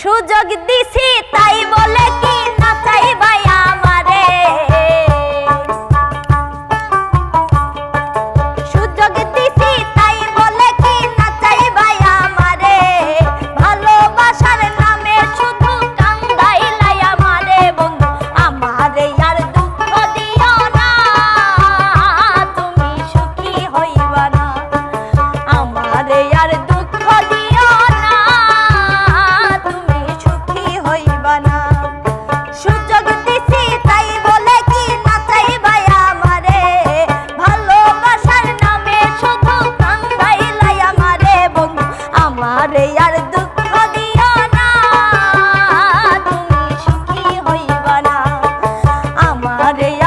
সুযোগ দিছি তাই বলে কি i Hare